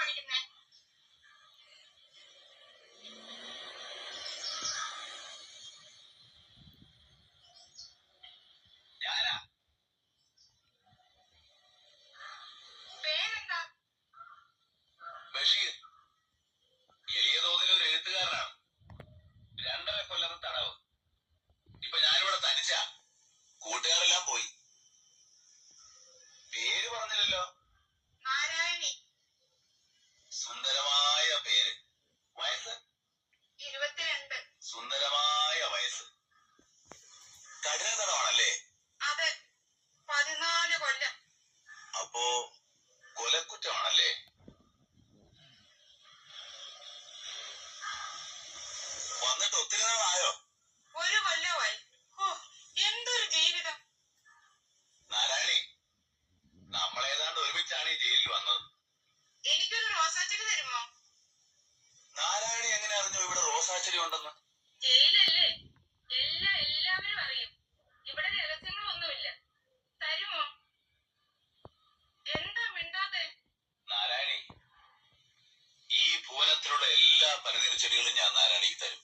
അടിക്കുന്നേ ഇരുപത്തിരണ്ട്. സുന്ദരമായ വയസ്സ്. കഠിന തടവാണല്ലേ? അതെ. പതിനാല് കൊല്ലം. അപ്പോ കൊലക്കുറ്റമാണല്ലേ? വന്നിട്ട് ഒത്തിരി നാളായോ? ഒരു കൊല്ലമായി സാഹചര്യം ഉണ്ടെന്ന്? എല്ലാവരും അറിയും. ഇവിടെ എന്താ മിണ്ടാതെ നാരായണി ഈ ഭുവനത്തിലുള്ള എല്ലാ പനിനീർ ചെടികളും ഞാൻ നാരായണിക്ക് തരും.